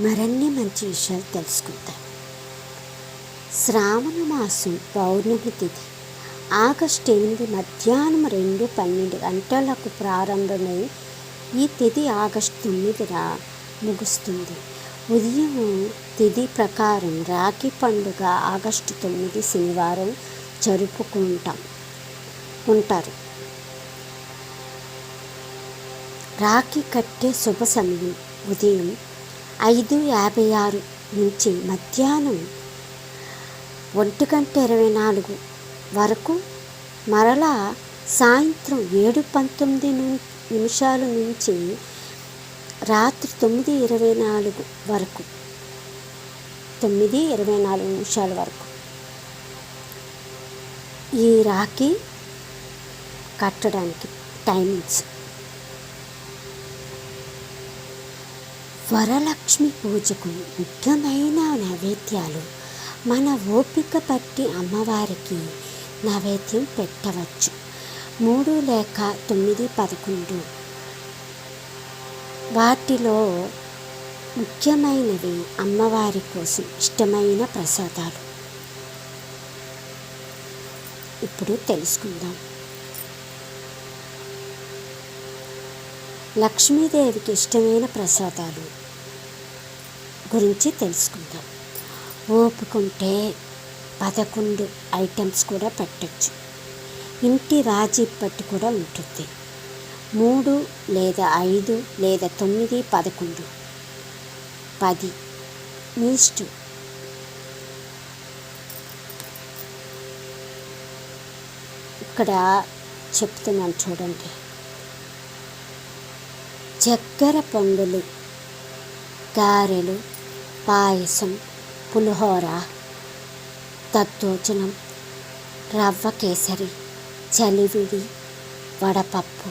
మరిన్ని మంచి విషయాలు తెలుసుకుందాం శ్రావణ మాసం పౌర్ణమి తిథి. ఆగస్టు ఎనిమిది మధ్యాహ్నం రెండు పన్నెండు గంటలకు ప్రారంభమై ఈ తిథి ఆగస్టు తొమ్మిదిన ముగుస్తుంది. ఉదయం తిథి ప్రకారం రాఖీ పండుగ ఆగస్టు తొమ్మిది శనివారం జరుపుకుంటాం. ఉంటారు. రాఖీ కట్టే శుభ సమయం ఉదయం ఐదు యాభై ఆరు నుంచి మధ్యాహ్నం ఒంటి గంట ఇరవై నాలుగు వరకు మరలా సాయంత్రం ఏడు పంతొమ్మిది నిమిషాల నుంచి రాత్రి తొమ్మిది ఇరవై నాలుగు వరకు. తొమ్మిది ఇరవై నాలుగు నిమిషాల వరకు. ఈ రాఖీ కట్టడానికి టైమింగ్స్. వరలక్ష్మి పూజకు ముఖ్యమైన నైవేద్యాలు. మన ఓపిక పట్టి అమ్మవారికి నైవేద్యం పెట్టవచ్చు. మూడు లేక తొమ్మిది పదకొండు. వాటిలో ముఖ్యమైనవి అమ్మవారి కోసం ఇష్టమైన ప్రసాదాలు. ఇప్పుడు తెలుసుకుందాం. లక్ష్మీదేవికి ఇష్టమైన ప్రసాదాలు. గురించి తెలుసుకుందాం. ఓపుకుంటే పదకొండు ఐటమ్స్ కూడా పెట్టచ్చు. ఇంటి రాజీ పట్టు కూడా ఉంటుంది. మూడు లేదా ఐదు లేదా తొమ్మిది పదకొండు. పది. మీ ఇష్టం. ఇక్కడ చెప్తున్నాను చూడండి. చక్కెర పొంగలు గారెలు పాయసం పులిహోర దద్దోజనం రవ్వ కేసరి చలివిడి వడపప్పు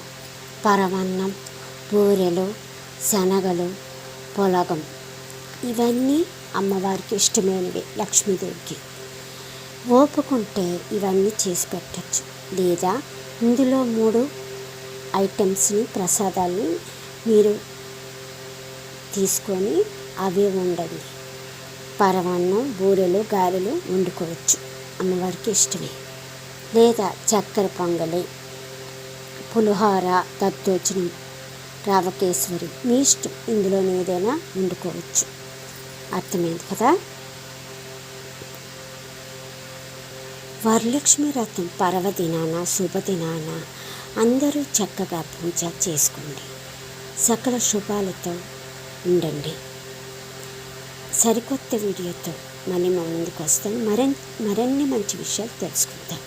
పరమన్నం బూరెలు శనగలు పొలగం. ఇవన్నీ అమ్మవారికి ఇష్టమైనవి లక్ష్మీదేవికి. ఓపుకుంటే ఇవన్నీ చేసి పెట్టచ్చు. లేదా ఇందులో మూడు ఐటమ్స్ని ప్రసాదాన్ని మీరు తీసుకొని అవి వండండి పరమాన్నం బూరెలు గారెలు వండుకోవచ్చు. అమ్మవారికి ఇష్టమే. లేదా చక్కెర పొంగలి పులిహోర దద్దోజనం రావకేశ్వరి మీ ఇష్టం. ఇందులో ఏదైనా వండుకోవచ్చు. అర్థమైంది కదా? వరలక్ష్మి రథం పర్వదినాన శుభదినాన అందరూ చక్కగా పూజ చేసుకోండి. సకల శుభాలతో ఉండండి. సరికొత్త వీడియోతో మళ్ళీ మా ముందుకు వస్తాను. మరిన్ని మరిన్ని మంచి విషయాలు తెలుసుకుందాం.